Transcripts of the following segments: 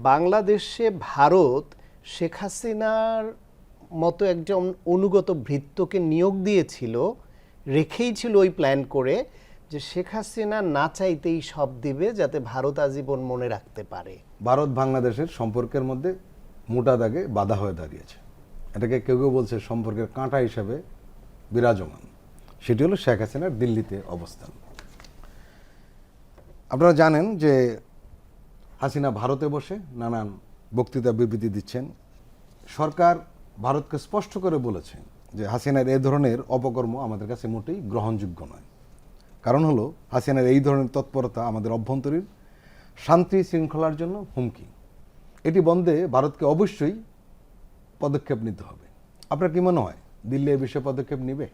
বাংলাদেশে ভারত শেখ হাসিনার মতো একজন অনুগত ভৃত্যকে নিয়োগ দিয়েছিল, রেখেই ছিল ওই প্ল্যান করে যে শেখ হাসিনা না চাইতেই সব দিবে যাতে ভারত আজীবন মনে রাখতে পারে। ভারত বাংলাদেশের সম্পর্কের মধ্যে মোটা দাগে বাধা হয়ে দাঁড়িয়েছে। এটাকে কেউ কেউ বলছে সম্পর্কের কাঁটা হিসাবে বিরাজমান। সেটি হলো শেখ হাসিনার দিল্লিতে অবস্থান। আপনারা জানেন যে হাসিনা ভারতে বসে নানান বক্তৃতা বিবৃতি দিচ্ছেন। সরকার ভারতকে স্পষ্ট করে বলেছে যে হাসিনার এই ধরনের অপকর্ম আমাদের কাছে মোটেই গ্রহণযোগ্য নয়। কারণ হলো, হাসিনার এই ধরনের তৎপরতা আমাদের অভ্যন্তরীণ শান্তি শৃঙ্খলার জন্য হুমকি। এটি বন্ধে ভারতকে অবশ্যই পদক্ষেপ নিতে হবে। আপনার কি মনে হয়, দিল্লি এ বিষয়ে পদক্ষেপ নেবে?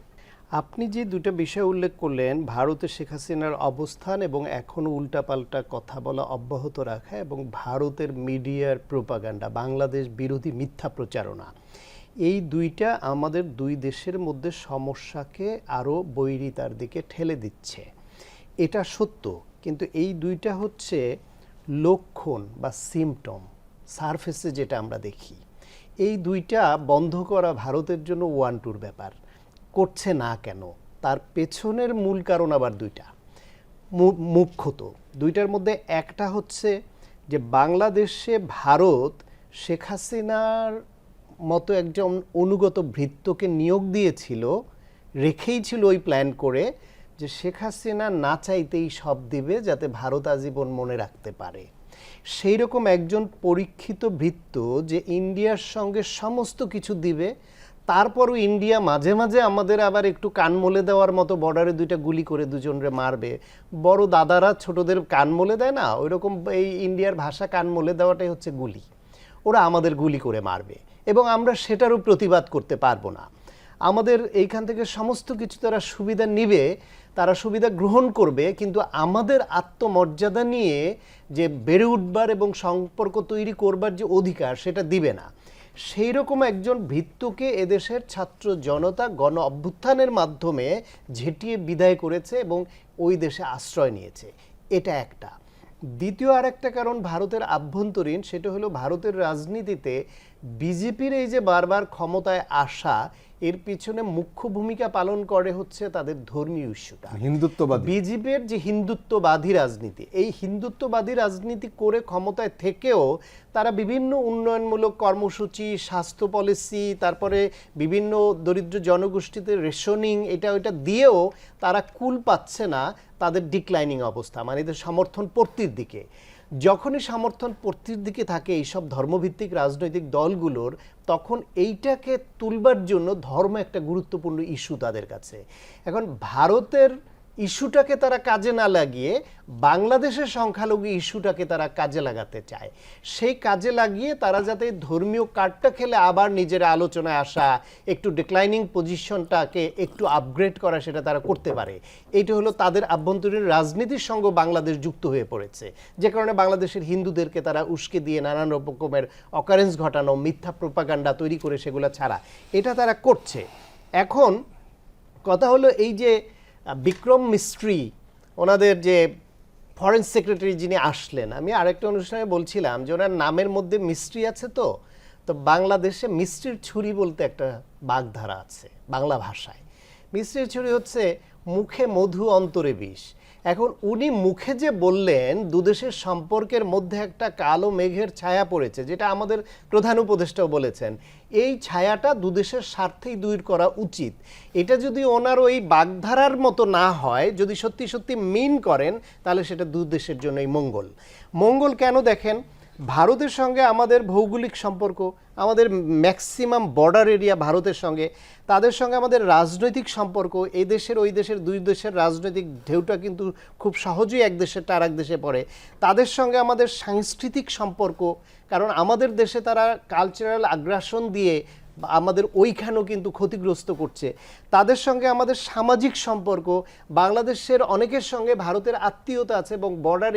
আপনি যে দুটো বিষয় উল্লেখ করলেন, ভারতে শেখ হাসিনার অবস্থান এবং এখনও উল্টাপাল্টা কথা বলা অব্যাহত রাখা এবং ভারতের মিডিয়ার প্রোপাগান্ডা, বাংলাদেশ বিরোধী মিথ্যা প্রচারণা, এই দুইটা আমাদের দুই দেশের মধ্যে সমস্যাকে আরও বৈরিতার দিকে ঠেলে দিচ্ছে। এটা সত্য, কিন্তু এই দুইটা হচ্ছে লক্ষণ বা সিমটম সারফেসে যেটা আমরা দেখি। এই দুইটা বন্ধ করা ভারতের জন্য ওয়ান টুর ব্যাপার। করছে না কেন? তার পেছনের মূল কারণ আবার দুইটা। মুখ্যত দুইটার মধ্যে একটা হচ্ছে যে বাংলাদেশে ভারত শেখ হাসিনার মতো একজন অনুগত ভৃত্যকে নিয়োগ দিয়েছিল, রেখেই ছিল ওই প্ল্যান করে যে শেখ হাসিনা না চাইতেই সব দিবে যাতে ভারত আজীবন মনে রাখতে পারে। সেই রকম একজন পরীক্ষিত ভৃত্য যে ইন্ডিয়ার সঙ্গে সমস্ত কিছু দিবে তারপরও ইন্ডিয়া মাঝে মাঝে আমাদের আবার একটু কান মলে দেওয়ার মতো বর্ডারে দুইটা গুলি করে দুজনরে মারবে। বড় দাদারা ছোটদের কান মলে দেয় না? ওই রকম এই ইন্ডিয়ার ভাষা কান মলে দেওয়াটাই হচ্ছে গুলি। ওরা আমাদের গুলি করে মারবে এবং আমরা সেটারও প্রতিবাদ করতে পারব না। আমাদের এইখান থেকে সমস্ত কিছু তারা সুবিধা নিবে, তারা সুবিধা গ্রহণ করবে, কিন্তু আমাদের আত্মমর্যাদা নিয়ে যে বেড়ে উঠবার এবং সম্পর্ক তৈরি করবার যে অধিকার, সেটা দিবে না। সেই রকম একজন ভিত্তুকে এদেশের ছাত্র জনতা গণ অভ্যুত্থানের মাধ্যমে ঝেটিয়ে বিদায় করেছে এবং ওই দেশে আশ্রয় নিয়েছে। এটা একটা। দ্বিতীয় আরেকটা কারণ ভারতের আভ্যন্তরীণ, সেটা হলো ভারতের রাজনীতিতে বিজেপির এই যে বারবার ক্ষমতায় আসা এর পিছনে মুখ্য ভূমিকা পালন করে হচ্ছে তাদের ধর্মীয় ইস্যুটা। হিন্দুত্ববাদী। বিজেপির যে হিন্দুত্ববাদী রাজনীতি এই হিন্দুত্ববাদী রাজনীতি করে ক্ষমতায় থেকেও তারা বিভিন্ন উন্নয়নমূলক কর্মসূচি স্বাস্থ্য পলিসি তারপরে বিভিন্ন দরিদ্র জনগোষ্ঠীতে রেশনিং এটা ওইটা দিয়েও তারা কুল পাচ্ছে না তাদের ডিক্লাইনিং অবস্থা মানে এদের সমর্থন পড়তির দিকে। যখনই সমর্থন পড়তির দিকে থাকে এইসব ধর্মভিত্তিক রাজনৈতিক দলগুলোর, তখন এইটাকে তুলবার জন্য ধর্ম একটা গুরুত্বপূর্ণ ইস্যু তাদের কাছে। এখন ভারতের ইস্যুটাকে তারা কাজে না লাগিয়ে বাংলাদেশের সংখ্যালঘু ইস্যুটাকে তারা কাজে লাগাতে চায়। সেই কাজে লাগিয়ে তারা যাতে ধর্মীয় কার্ডটা খেলে আবার নিজের আলোচনায় আসা, একটু ডিক্লাইনিং পজিশনটাকে একটু আপগ্রেড করা সেটা তারা করতে পারে। এইটা হলো তাদের আভ্যন্তরীণ রাজনীতির সঙ্গে বাংলাদেশ যুক্ত হয়ে পড়েছে। যে কারণে বাংলাদেশের হিন্দুদেরকে তারা উস্কে দিয়ে নানান রকমের অকারেন্স ঘটানো, মিথ্যা প্রোপাগান্ডা তৈরি করে সেগুলো ছাড়া। এটা তারা করছে। এখন কথা হলো এই যে বিক্রম মিস্ত্রি, ওনাদের যে ফরেন সেক্রেটারি যিনি আসলেন, আমি আরেকটা অনুষ্ঠানে বলছিলাম যে ওনার নামের মধ্যে মিস্ত্রি আছে তো তো বাংলাদেশে মিস্ত্রির ছুরি বলতে একটা বাগধারা আছে, বাংলা ভাষায়। মিস্ত্রির ছুরি হচ্ছে মুখে মধু অন্তরে বিষ। এখন উনি মুখে যে বললেন দুদেশের সম্পর্কের মধ্যে একটা কালো মেঘের ছায়া পড়েছে, যেটা আমাদের প্রধান উপদেষ্টাও বলেছেন। এই ছায়াটা দুদেশের স্বার্থেই দূর করা উচিত। এটা যদি ওনার ওই বাগধারার মতো না হয়, যদি সত্যি সত্যি মিন করেন, তাহলে সেটা দুদেশের জন্যই মঙ্গল। মঙ্গল কেন দেখেন? ভারতের সঙ্গে আমাদের ভৌগোলিক সম্পর্ক, আমাদের ম্যাক্সিমাম বর্ডার এরিয়া ভারতের সঙ্গে, তাদের সঙ্গে আমাদের রাজনৈতিক সম্পর্ক, এই দেশের ওই দেশের দুই দেশের রাজনৈতিক ঢেউটা কিন্তু খুব সহজেই এক দেশের আর এক দেশে পড়ে। তাদের সঙ্গে আমাদের সাংস্কৃতিক সম্পর্ক, কারণ আমাদের দেশে তারা কালচারাল আগ্রাসন দিয়ে আমাদের ওইখানেও কিন্তু ক্ষতিগ্রস্ত করছে। তাদের সঙ্গে আমাদের সামাজিক সম্পর্ক, বাংলাদেশের অনেকের সঙ্গে ভারতের আত্মীয়তা আছে এবং বর্ডার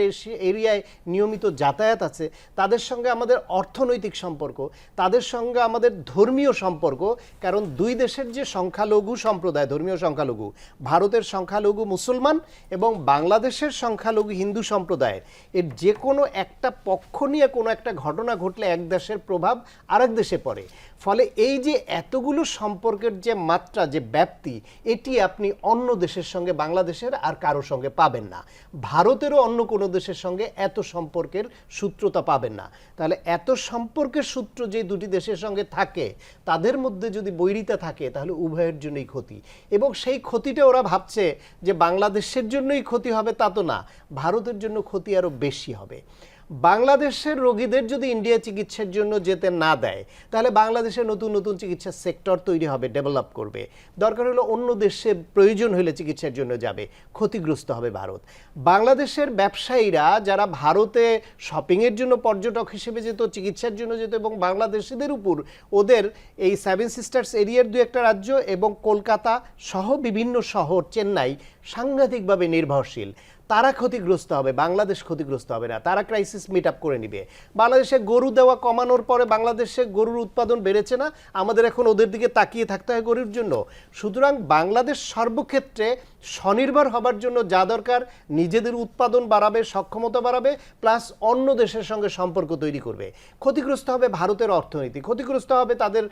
এরিয়ায় নিয়মিত যাতায়াত আছে। তাদের সঙ্গে আমাদের অর্থনৈতিক সম্পর্ক, তাদের সঙ্গে আমাদের ধর্মীয় সম্পর্ক, কারণ দুই দেশের যে সংখ্যালঘু সম্প্রদায়, ধর্মীয় সংখ্যালঘু, ভারতের সংখ্যালঘু মুসলমান এবং বাংলাদেশের সংখ্যালঘু হিন্দু সম্প্রদায়ের, এর যে কোনো একটা পক্ষ নিয়ে কোনো একটা ঘটনা ঘটলে এক দেশের প্রভাব আরেক দেশে পড়ে। ফলে এই যে এতগুলো সম্পর্কের যে মাত্রা, যে ব্যাপ্তি, এটি আপনি অন্য দেশের সঙ্গে, বাংলাদেশের আর কারোর সঙ্গে পাবেন না। ভারতেরও অন্য কোনো দেশের সঙ্গে এত সম্পর্কের সূত্রতা পাবেন না। তাহলে এত সম্পর্কের সূত্র যে দুটি দেশের সঙ্গে থাকে, তাদের মধ্যে যদি বৈরিতা থাকে, তাহলে উভয়ের জন্যই ক্ষতি। এবং সেই ক্ষতিটা ওরা ভাবছে যে বাংলাদেশের জন্যই ক্ষতি হবে তা তো না, ভারতের জন্য ক্ষতি আরও বেশি হবে। বাংলাদেশের রোগীদের যদি ইন্ডিয়া চিকিৎসার জন্য যেতে না দেয়, তাহলে বাংলাদেশে নতুন নতুন চিকিৎসার সেক্টর তৈরি হবে ডেভেলপ করবে। দরকার হলো অন্য দেশে প্রয়োজন হলে চিকিৎসার জন্য যাবে, ক্ষতিগ্রস্ত হবে ভারত। বাংলাদেশের ব্যবসায়ীরা যারা ভারতে শপিংয়ের জন্য পর্যটক হিসেবে যেত, চিকিৎসার জন্য যেত এবং বাংলাদেশিদের উপর ওদের এই সেভেন সিস্টার্স এরিয়ার দু একটা রাজ্য এবং কলকাতা সহ বিভিন্ন শহর চেন্নাই সাংঘাতিকভাবে নির্ভরশীল। তারা ক্ষতিগ্রস্ত হবে, বাংলাদেশ ক্ষতিগ্রস্ত হবে না। তারা ক্রাইসিস মিট আপ করে নিবে। বাংলাদেশে গরু দেওয়া কমানোর পরে বাংলাদেশে গরুর উৎপাদন বেড়েছে না? আমাদের এখন ওদের দিকে তাকিয়ে থাকতে হয় গরুর জন্য। সুতরাং বাংলাদেশ সর্বক্ষেত্রে স্বনির্ভর হবার জন্য যা দরকার, নিজেদের উৎপাদন বাড়াবে, সক্ষমতা বাড়াবে প্লাস অন্য দেশের সঙ্গে সম্পর্ক তৈরি করবে। ক্ষতিগ্রস্ত হবে ভারতের অর্থনীতি, ক্ষতিগ্রস্ত হবে তাদের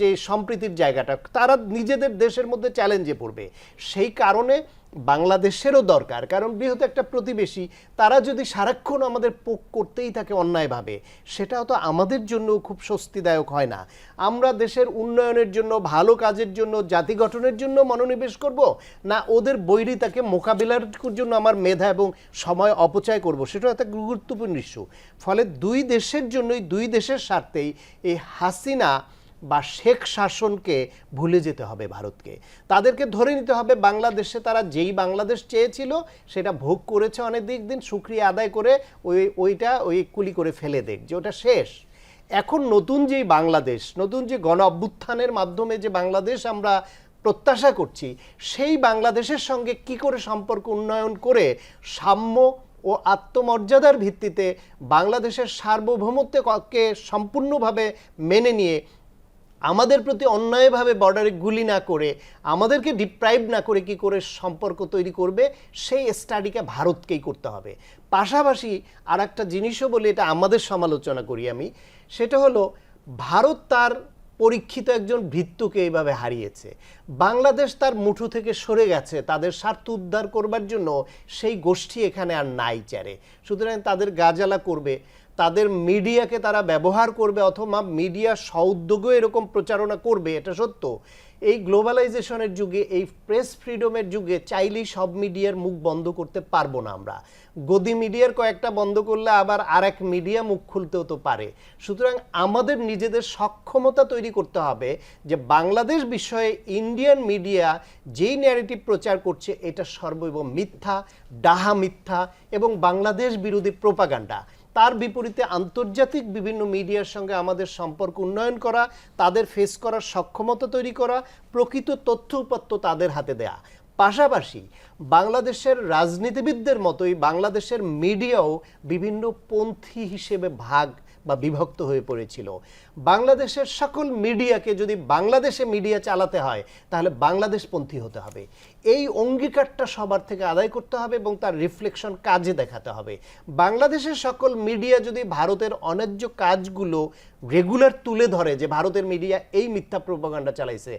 যে সম্প্রীতির জায়গাটা। তারা নিজেদের দেশের মধ্যে চ্যালেঞ্জে পড়বে। সেই কারণে বাংলাদেশেরও দরকার, কারণ বৃহৎ একটা প্রতিবেশী, তারা যদি সারাক্ষণ আমাদের পোক করতেই থাকে অন্যায়ভাবে, সেটাও তো আমাদের জন্য খুব স্বস্তিদায়ক হয় না। আমরা দেশের উন্নয়নের জন্য, ভালো কাজের জন্য, জাতি গঠনের জন্য মনোনিবেশ করব, না ওদের বৈরিতাকে মোকাবিলার জন্য আমার মেধা এবং সময় অপচয় করব, সেটাও একটা গুরুত্বপূর্ণ ইস্যু ফলে দুই দেশের জন্যই, দুই দেশের স্বার্থেই এই হাসিনা বা শেখ শাসনকে ভুলে যেতে হবে ভারতকে। তাদেরকে ধরে নিতে হবে বাংলাদেশে তারা যেই বাংলাদেশ চেয়েছিল, সেটা ভোগ করেছে অনেক দিক দিন, সুক্রিয়া আদায় করে ওই, ওইটা ওই কুলি করে ফেলে দেখ যে ওটা শেষ। এখন নতুন যেই বাংলাদেশ, নতুন যে গণ অভ্যুত্থানের মাধ্যমে যে বাংলাদেশ আমরা প্রত্যাশা করছি, সেই বাংলাদেশের সঙ্গে কি করে সম্পর্ক উন্নয়ন করে সাম্য ও আত্মমর্যাদার ভিত্তিতে বাংলাদেশের সার্বভৌমত্বকে সম্পূর্ণভাবে মেনে নিয়ে আমাদের প্রতি অন্যায়ভাবে বর্ডারে গুলি না করে, আমাদেরকে ডিপ্রাইভ না করে কি করে সম্পর্ক তৈরি করবে, সেই স্টাডিকে ভারতকেই করতে হবে। পাশাপাশি আর একটা জিনিসও বলি, এটা আমাদের সমালোচনা করি আমি, সেটা হলো ভারত তার পরীক্ষিত একজন ভৃত্যকে এইভাবে হারিয়েছে। বাংলাদেশ তার মুঠো থেকে সরে গেছে, তাদের স্বার্থ উদ্ধার করবার জন্য সেই গোষ্ঠী এখানে আর নাই চারে। সুতরাং তাদের গাজালা করবে। তাদের মিডিয়াকে তারা ব্যবহার করবে অথবা মিডিয়া সউদ্যোগেও এরকম প্রচারণা করবে, এটা সত্য। এই গ্লোবালাইজেশনের যুগে, এই প্রেস ফ্রিডমের যুগে চাইলেই সব মিডিয়ার মুখ বন্ধ করতে পারব না আমরা। গদি মিডিয়ার কয়েকটা বন্ধ করলে আবার আর এক মিডিয়া মুখ খুলতেও তো পারে। সুতরাং আমাদের নিজেদের সক্ষমতা তৈরি করতে হবে যে বাংলাদেশ বিষয়ে ইন্ডিয়ান মিডিয়া যেই ন্যারেটিভ প্রচার করছে, এটা সর্বৈব মিথ্যা, ডাহা মিথ্যা এবং বাংলাদেশ বিরোধী প্রোপাগান্ডা তার বিপরীতে আন্তর্জাতিক বিভিন্ন মিডিয়ার সঙ্গে আমাদের সম্পর্ক উন্নয়ন করা, তাদের ফেস করার সক্ষমতা তৈরি করা, প্রকৃত তথ্য উপাত্ত তাদের হাতে দেয়া। পাশাপাশি বাংলাদেশের রাজনীতিবিদদের মতোই বাংলাদেশের মিডিয়াও বিভিন্ন পন্থী হিসেবে ভাগ বা বিভক্ত হয়ে পড়েছিল। বাংলাদেশের সকল মিডিয়াকে যদি বাংলাদেশে মিডিয়া চালাতে হয়, তাহলে বাংলাদেশপন্থী হতে হবে। এই অঙ্গীকারটা সবার থেকে আদায় করতে হবে এবং তার রিফ্লেকশন কাজে দেখাতে হবে। বাংলাদেশের সকল মিডিয়া যদি ভারতের অন্যায্য কাজগুলো রেগুলার তুলে ধরে যে ভারতের মিডিয়া এই মিথ্যা প্রোপাগান্ডা চালাইছে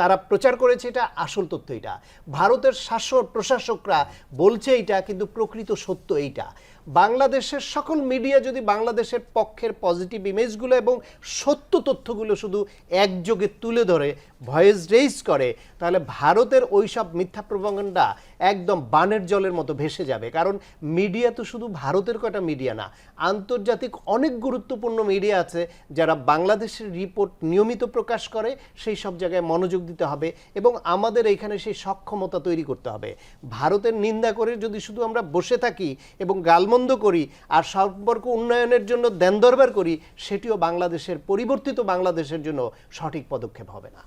তারা প্রচার করেছে, এটা আসল তথ্য এটা। ভারতের শাসক, প্রশাসকরা বলছে এইটা কিন্তু প্রকৃত সত্য এইটা। বাংলাদেশের সকল মিডিয়া যদি বাংলাদেশের পক্ষের পজিটিভ ইমেজগুলো এবং সত্য তথ্যগুলো শুধু একযোগে তুলে ধরে ভয়েস রেইজ করে, তাহলে ভারতের ওই সব মিথ্যা প্রবঙ্গনটা একদম বানের জলের মতো ভেসে যাবে। কারণ মিডিয়া তো শুধু ভারতের কটা মিডিয়া না, আন্তর্জাতিক অনেক গুরুত্বপূর্ণ মিডিয়া আছে যারা বাংলাদেশের রিপোর্ট নিয়মিত প্রকাশ করে, সেই সব জায়গায় মনোযোগ দিতে হবে এবং আমাদের এইখানে সেই সক্ষমতা তৈরি করতে হবে। ভারতের নিন্দা করে যদি শুধু আমরা বসে থাকি এবং গালমন্দ গালমন্দ করি আর সম্পর্ক উন্নয়নের জন্য দেন দরবার করি, সেটিও বাংলাদেশের, পরিবর্তিত বাংলাদেশের জন্য সঠিক পদক্ষেপ হবে না।